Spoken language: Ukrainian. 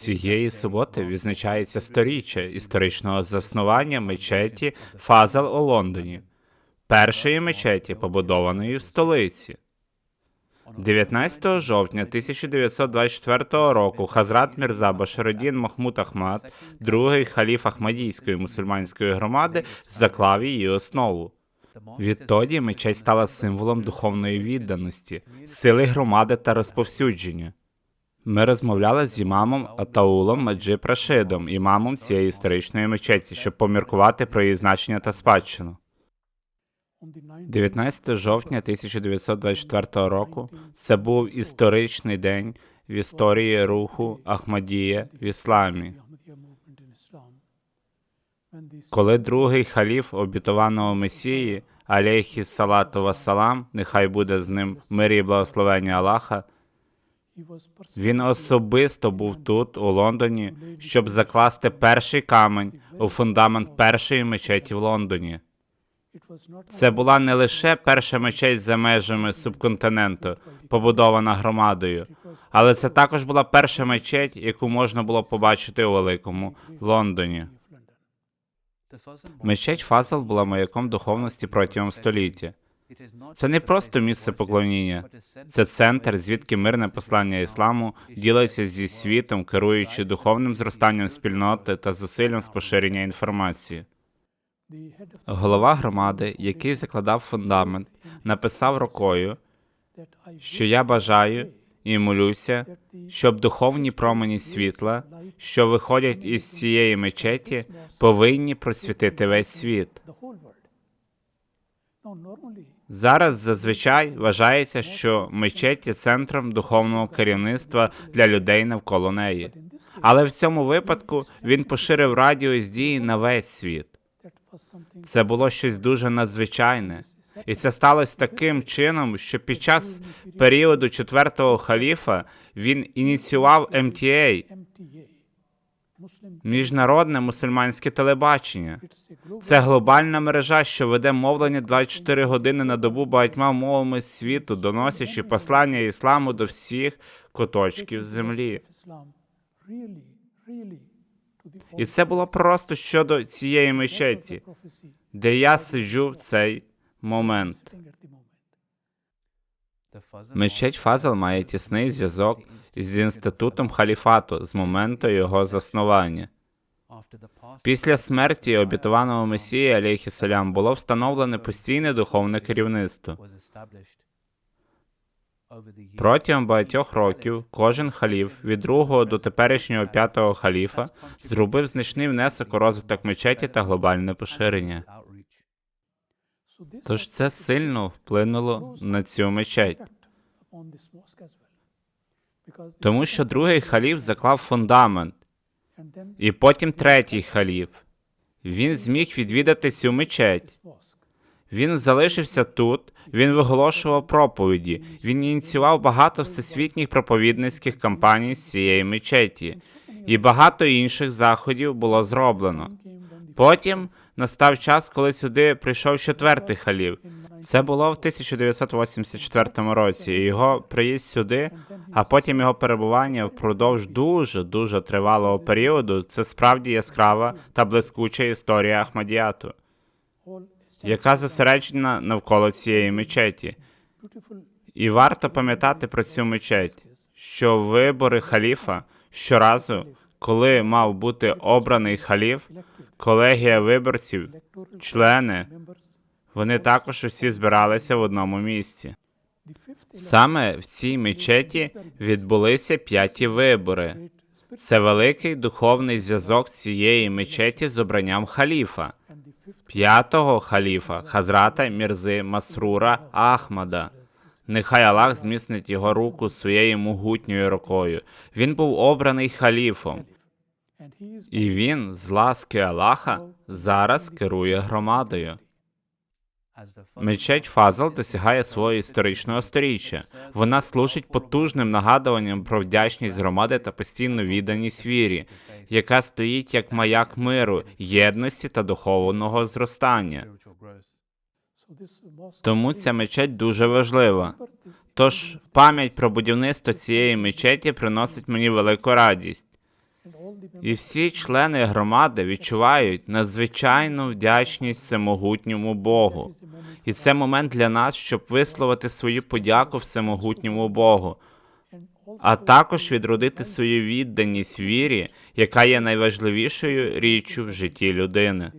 Цієї суботи відзначається сторіччя історичного заснування мечеті Фазел у Лондоні, першої мечеті, побудованої в столиці. 19 жовтня 1924 року Хазрат Мірза Башародін Махмуд Ахмад, другий халіф Ахмадійської мусульманської громади, заклав її основу. Відтоді мечеть стала символом духовної відданості, сили громади та розповсюдження. Ми розмовляли з імамом Атаулом Маджиб Рашидом, імамом цієї історичної мечеті, щоб поміркувати про її значення та спадщину. 19 жовтня 1924 року це був історичний день в історії руху Ахмадія в ісламі, коли другий халіф обітованого Месії, алейхі салату вассалам, нехай буде з ним мир і благословення Аллаха, він особисто був тут, у Лондоні, щоб закласти перший камень у фундамент першої мечеті в Лондоні. Це була не лише перша мечеть за межами субконтиненту, побудована громадою, але це також була перша мечеть, яку можна було побачити у великому Лондоні. Мечеть Фазел була маяком духовності протягом століття. Це не просто місце поклоніння, це центр, звідки мирне послання ісламу ділиться зі світом, керуючи духовним зростанням спільноти та зусиллям з поширення інформації. Голова громади, який закладав фундамент, написав рукою, що я бажаю і молюся, щоб духовні промені світла, що виходять із цієї мечеті, повинні просвітити весь світ. Зараз зазвичай вважається, що мечеть є центром духовного керівництва для людей навколо неї. Але в цьому випадку він поширив радіус дії на весь світ. Це було щось дуже надзвичайне, і це сталося таким чином, що під час періоду четвертого халіфа він ініціював МТА, міжнародне мусульманське телебачення. Це глобальна мережа, що веде мовлення 24 години на добу багатьма мовами світу, доносячи послання ісламу до всіх куточків землі. І це було просто щодо цієї мечеті, де я сиджу в цей момент. Мечеть Фазел має тісний зв'язок з інститутом халіфату з моменту його заснування. Після смерті обітованого Месії алейхісалям було встановлене постійне духовне керівництво. Протягом багатьох років кожен халіф від другого до теперішнього п'ятого халіфа зробив значний внесок у розвиток мечеті та глобальне поширення. Тож це сильно вплинуло на цю мечеть, тому що другий халіф заклав фундамент, і потім третій халіф. Він зміг відвідати цю мечеть. Він залишився тут, він виголошував проповіді, він ініціював багато всесвітніх проповідницьких кампаній з цієї мечеті, і багато інших заходів було зроблено. Потім настав час, коли сюди прийшов четвертий халів. Це було в 1984 році. Його приїзд сюди, а потім його перебування впродовж дуже дуже тривалого періоду. Це справді яскрава та блискуча історія Ахмадіату яка зосереджена навколо цієї мечеті. І варто пам'ятати про цю мечеть, що вибори халіфа щоразу, коли мав бути обраний халіф, колегія виборців, члени, вони також усі збиралися в одному місці. Саме в цій мечеті відбулися п'яті вибори. Це великий духовний зв'язок цієї мечеті з обранням халіфа п'ятого халіфа Хазрата Мірзи Масрура Ахмада. Нехай Аллах зміцнить його руку своєю могутньою рукою. Він був обраний халіфом, і він, з ласки Аллаха, зараз керує громадою. Мечеть Фазал досягає свого історичного сторіччя. Вона служить потужним нагадуванням про вдячність громади та постійну відданість вірі, яка стоїть як маяк миру, єдності та духовного зростання. Тому ця мечеть дуже важлива. Тож пам'ять про будівництво цієї мечеті приносить мені велику радість. І всі члени громади відчувають надзвичайну вдячність всемогутньому Богу. І це момент для нас, щоб висловити свою подяку всемогутньому Богу, а також відродити свою відданість вірі, яка є найважливішою річчю в житті людини.